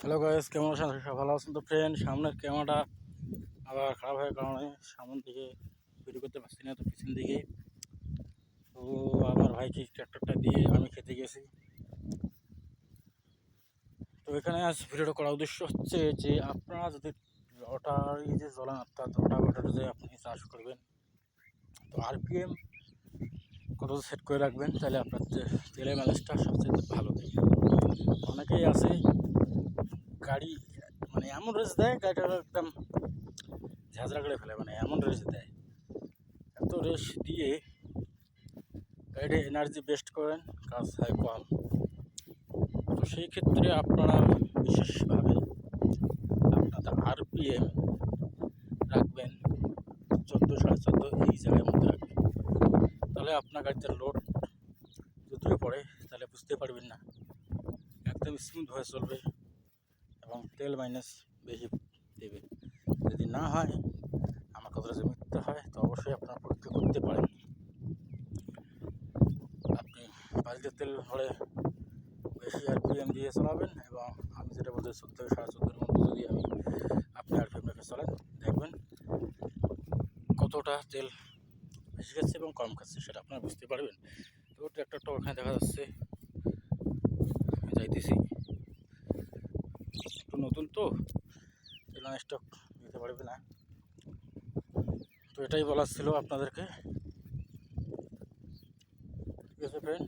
Hello guys কেমন আছেন? ভালো আছেন। তো ফ্রেন্ড সামনের ক্যামেরাটা আবার খারাপ হওয়ার কারণে সামনের দিকে ভিডিও করতে পারছি না, তো পিছন দিকে। তো আমার ভাইকে ট্র্যাক্টরটা দিয়ে আমি খেতে গেছি। তো এখানে আজ ভিডিওটা করার উদ্দেশ্য হচ্ছে যে, আপনারা যদি লটারি যে জ্বলান অর্থাৎ লটা লটারি যে আপনি চাষ করবেন, তো আরপিএম কত সেট করে রাখবেন? তাহলে আপনার তেলের মাইলেজটা সবচেয়ে ভালো। দেবে অনেকেই আছে গাড়ি মানে এমন রেস দেয় গাড়িটা একদম ঝাঁঝরা করে ফেলে মানে এমন রেস দেয়। এত রেস দিয়ে গাড়িটা এনার্জি বেস্ট করেন, কাজ হয় কম। তো সেই ক্ষেত্রে আপনারা বিশেষভাবে আপনাদের আরপিএম রাখবেন, চোদ্দ সাড়ে চোদ্দ এই জায়গার মধ্যে রাখবেন। তাহলে আপনার গাড়িতে লোড যদিও পড়ে, তাহলে বুঝতে পারবেন না, একদম স্মুথ হয়ে চলবে। তেল মাইনাস বেশি দেবে। যদি না হয়, আমার কথাটা যদি মিথ্যা হয়, তো অবশ্যই আপনারা পরীক্ষা করতে পারেন। আপনি বাড়িতে তেল হলে বেশি আরপিএম দিয়ে চালাবেন এবং আমি যেটা বলতে চোদ্দ সাড়ে চোদ্দোর মধ্যে যদি আমি আপনি আরপিএম রেখে চলেন, দেখবেন কতটা তেল বেশি খাচ্ছে এবং কম খাচ্ছে, সেটা আপনারা বুঝতে পারবেন। তো ট্র্যাক্টরটা ওখানে দেখা যাচ্ছে যাইতেছি। একটু তো এলাম স্টক দিতে পারবে না। তো এটাই বলার ছিল আপনাদেরকে। ঠিক আছে ফ্রেন্ড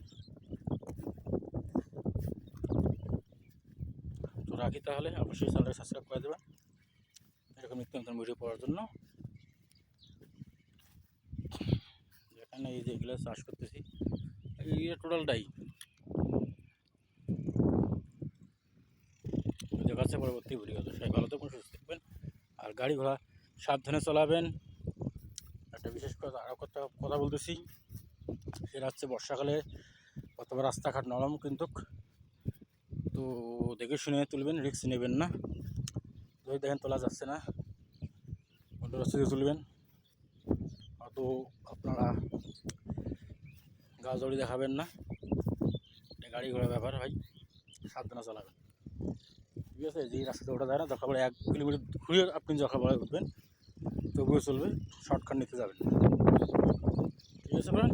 তো রাখি তাহলে। অবশ্যই চ্যানেলটা সাবস্ক্রাইব করে দেবেন। এরকম নিত্য নতুন ভিডিও পাওয়ার জন্য। এখানে এই যে এগুলো চাষ করতেছি, এই টোটালটাই যাচ্ছে পরবর্তী ভিডিওতে সবাই ভালো থাকবেন সুস্থ থাকবেন। আর গাড়ি ঘোড়া সাবধানে চালাবেন। একটা বিশেষ কথা আরও কথা কথা বলতেছি। সেটা হচ্ছে বর্ষাকালে অথবা রাস্তাঘাট নরম কিন্তু তো দেখে শুনে তুলবেন রিস্ক নেবেন না। যদি দেখেন তোলা যাচ্ছে না। অন্য রাস্তা দিয়ে তুলবেন। অত আপনারা গা জড়ি দেখাবেন না। গাড়ি ঘোড়া ব্যাপার হয় সাবধানে চালাবেন। ঠিক আছে যেই রাস্তাতে ওটা যায় না দরকার এক কিলোমিটার ঘুরে আপনি দরকার পড়ে উঠবেন, তবুও চলবে, শর্টকাট নিতে যাবেন। ঠিক আছে ফ্রেন্ড